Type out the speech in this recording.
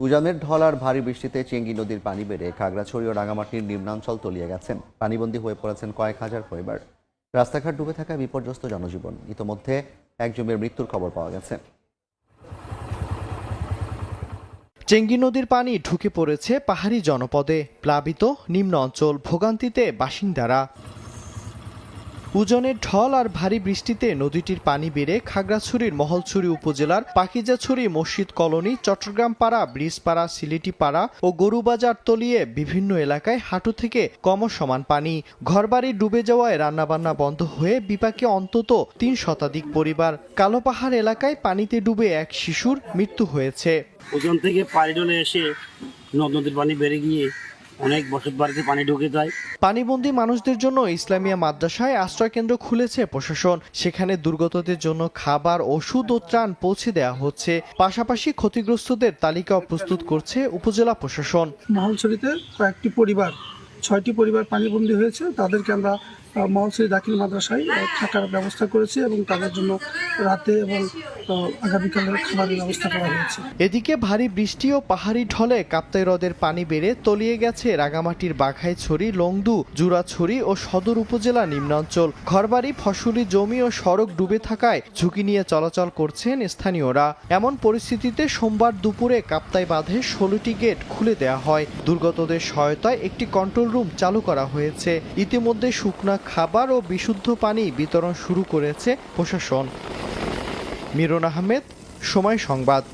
উজানের ঢল আর ভারী বৃষ্টিতে চেঙ্গি নদীর পানি বেড়ে খাগড়াছড়ি ও রাঙামাটির নিম্নাঞ্চল তলিয়ে গেছেন। পানিবন্দী হয়ে পড়েছেন কয়েক হাজার পরিবার। রাস্তাঘাট ডুবে থাকা বিপর্যস্ত জনজীবন। ইতোমধ্যে এক জমির মৃত্যুর খবর পাওয়া গেছে। চেঙ্গি নদীর পানি ঢুকে পড়েছে পাহাড়ি জনপদে। প্লাবিত নিম্ন অঞ্চল ভোগান্তিতে বাসিন্দারা উজনের ঢল আর ভারী বৃষ্টিতে নদীটির পানি বেড়ে খাগড়াছড়ির মহলছড়ি উপজেলার পাকিজাছড়ি মসজিদ কলোনি চট্টগ্রাম পাড়া ব্রিজপাড়া সিলেটি পাড়া ও গরুবাজার তলিয়ে বিভিন্ন এলাকায় হাঁটু থেকে কম সমান পানি। ঘরবাড়ি ডুবে যাওয়ায় রান্নাবান্না বন্ধ হয়ে বিপাকে অন্তত তিন শতাধিক পরিবার। কালো পাহাড় এলাকায় পানিতে ডুবে এক শিশুর মৃত্যু হয়েছে। ওজন থেকে এসে নদ নদীর পানি বেড়ে গিয়ে অনেক বসত বাড়িতে পানি ঢুকে যায়। পানিবন্দী মানুষদের জন্য ইসলামিয়া মাদ্রাসায় আশ্রয়কেন্দ্র খুলেছে প্রশাসন। সেখানে দুর্গতদের জন্য খাবার ওষুধ ও ত্রাণ পৌঁছে দেওয়া হচ্ছে। পাশাপাশি ক্ষতিগ্রস্তদের তালিকা প্রস্তুত করছে উপজেলা প্রশাসন। মহলছড়িতে কয়েকটি পরিবার ছয়টি পরিবার পানিবন্দী হয়েছে। তাদেরকে আমরা মহলছড়ি দাখিল মাদ্রাসায় থাকার ব্যবস্থা করেছি এবং তাদের জন্য রাতে এবং আগামীকালের খাবারের ব্যবস্থা করা হয়েছে। এদিকে ভারী বৃষ্টি ও পাহাড়ি ঢলে কাপ্তাই হ্রদের পানি বেড়ে তলিয়ে গেছে রাঙামাটির বাঘাইছড়ি, লংদু, জুরাছড়ি ও সদর উপজেলা নিম্নাঞ্চল। ঘরবাড়ি, ফসলি জমি ও সড়ক ডুবে থাকায় ঝুঁকি নিয়ে চলাচল করছেন স্থানীয়রা। এমন পরিস্থিতিতে সোমবার দুপুরে কাপ্তাই বাঁধে ষোলোটি গেট খুলে দেওয়া হয়। দুর্গতদের সহায়তায় একটি কন্ট্রোল রুম চালু করা হয়েছে। ইতিমধ্যে শুকনা খাবার ও বিশুদ্ধ পানি বিতরণ শুরু করেছে প্রশাসন। মিরন আহমেদ, সময় সংবাদ।